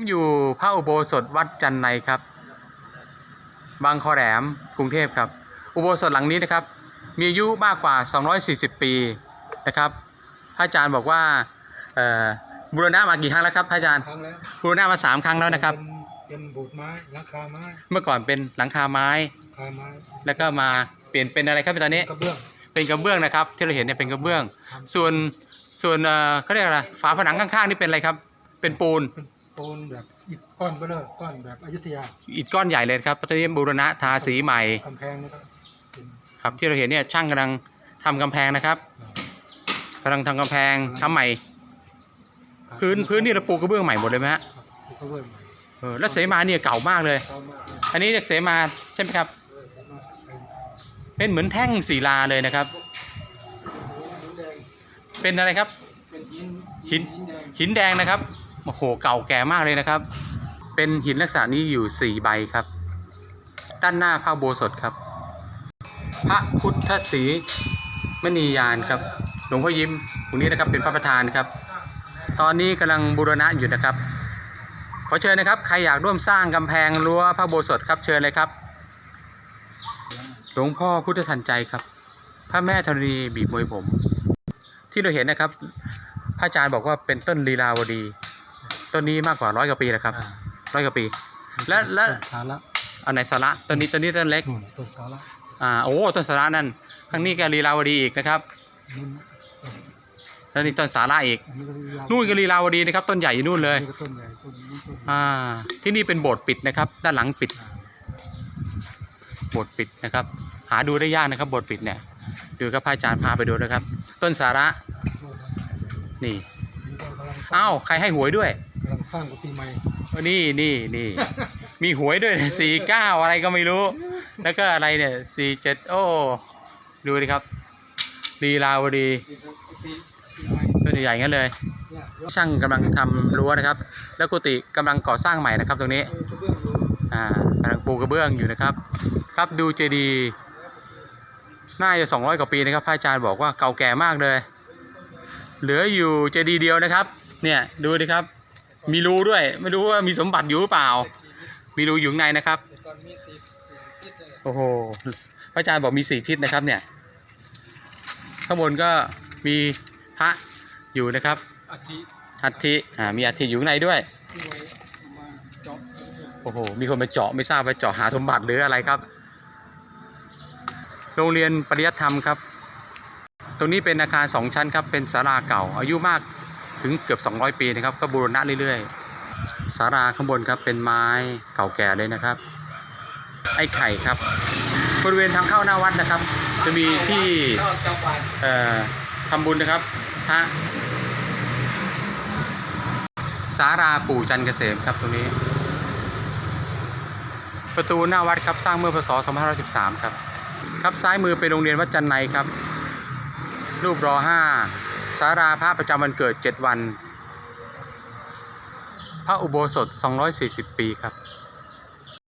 ผมอยู่พระอุโบสถวัดจันไนครับ บางคอแหลมกรุงเทพครับ อุโบสถหลังนี้นะครับ มีอายุมากกว่า 240 ปีนะครับพระอาจารย์บอกว่าเอ่อบูรณะมากี่ครั้งแล้วครับพระอาจารย์ครั้งแล้วบูรณะมาสามครั้งแล้วนะครับเป็นเป็นบูดไม้หลังคาไม้เมื่อก่อนเป็นหลังคาไม้คาไม้แล้วก็มาเปลี่ยนเป็นอะไรครับตอนนี้กระเบื้องเป็นกระเบื้องนะครับ ที่เราเห็นเนี่ยเป็นกระเบื้องครับส่วนส่วนเอ่อเขาเรียกอะไรฝาผนังข้างๆนี่เป็นอะไรครับ เป็นปูนเป็นปูนแบบอิฐก้อนเบลอก้อนแบบอยุธยาอิฐก้อนใหญ่เลยครับตอนนี้บูรณะทาสีใหม่กำแพงนะครับเป็นครับที่เราเห็นเนี่ยช่างกำลังทำกำแพงนะครับกำลังทำกำแพงทำใหม่ พื้นพื้นนี่เราปูกระเบื้องใหม่หมดเลยไหมฮะครับปูกระเบื้องใหม่เออแล้วเสมาเนี่ยเก่ามากเลย เข้ามากเลยอันนี้เรียกเสมาใช่ไหมครับ เออสามารถเป็นเป็นเหมือนแท่งศิลาเลยนะครับ หินแดงเป็นอะไรครับเป็นหินหินแดงหินแดงนะครับ โอ้โหเก่าแก่มากเลยนะครับ เป็นหินลักษณะนี้อยู่สี่ใบครับ ด้านหน้าพระโบสถครับ พระพุทธศรีมณียานครับ หลวงพ่อยิ้มตรงนี้นะครับเป็นพระประธานครับ ตอนนี้กำลังบูรณะอยู่นะครับ ขอเชิญนะครับ ใครอยากร่วมสร้างกำแพงรั้วพระโบสถครับเชิญเลยครับ หลวงพ่อพุทธทันใจครับ พระแม่ธรณีบีบมวยผม ที่เราเห็นนะครับ พระอาจารย์บอกว่าเป็นต้นลีลาวดี ต้นนี้มากกว่าร้อยกว่าปีแล้วครับอ่าร้อยกว่าปี และและต้นสาระอันไหนสาระต้นนี้ต้นนี้ต้นเล็กอืมต้นสาระอ่าโอ้ต้นสาระนั่นข้างนี้ก็ลีลาวดีอีกนะครับนู่นแล้วนี่ต้นสาระอีกอันนี้ก็ยาวนู่นก็ลีลาวดีนะครับต้นใหญ่อยู่นู่นเลย อัก็ต้นใหญ่ต้นนี้ต้นอ่าที่นี่เป็นโบสถ์ปิดนะครับ ด้านหลังปิดอ่าโบสถ์ปิดนะครับ หาดูได้ยากนะครับ โบสถ์ปิดเนี่ยดูครับพระอาจารย์พาไปดูนะครับ ต้นสาระนี่นี่ก็กำลังสร้งอ้าวใครให้หวยด้วย กำลังสร้างกุฏิใหม่นี่นี่นี่ มีหวยด้วยสี่เก้าอะไรก็ไม่รู้ แล้วก็อะไรเนี่ยสี่เจ็ดโอ้ ดูดิครับลีลาวดีกุฏิกุฏิใหม่ต้นใหญ่ๆงั้นเลย เนี่ยยกช่างกำลังทำรั้วนะครับ แล้วกุฏิกำลังก่อสร้างใหม่นะครับ ตรงนี้ เออกระเบื้องอยู่อ่ากำลังปูกระเบื้องอยู่นะครับ ครับดูเจดีย์น่าจะ 200 กว่าปีนะครับพระอาจารย์บอกว่าเก่าแก่มากเลย เหลืออยู่เจดีย์เดียวนะครับ เนี่ยดูดิครับ มีรูด้วย ไม่รู้ว่ามีสมบัติอยู่หรือเปล่า มีรูอยู่ข้างในนะครับ ก่อนมีสีสีทิศเลยโอ้โห พระอาจารย์บอกมีสี่ทิศนะครับเนี่ย ข้างบนก็มีพระอยู่นะครับ อาทิอัฐิอ่า มีอัฐิอยู่ข้างในด้วย ที่ไว้มาเจาะโอ้โห มีคนมาเจาะไม่ทราบว่าเจาะหาสมบัติหรืออะไรครับ โรงเรียนปริยัติธรรมครับ ตรงนี้เป็นอาคารสองชั้นครับ เป็นศาลาเก่า อายุมาก ถึงเกือบ 200 ปีนะครับ ก็บูรณะเรื่อยๆศาลาข้างบนครับเป็นไม้เก่าแก่เลยนะครับ ไอ้ไข่ครับ บริเวณทางเข้าหน้าวัดนะครับ จะมีที่เข้าจังหวัดเอ่อทำบุญนะครับพระสาราปู่จันเกษมครับตรงนี้ ประตูหน้าวัดครับสร้างเมื่อพศ 2513 ครับ ครับซ้ายมือเป็นโรงเรียนวัดจันไนครับ รูปรอ5 สาราพระประจำวันเกิด 7 วัน พระอุโบสถ 240 ปีครับ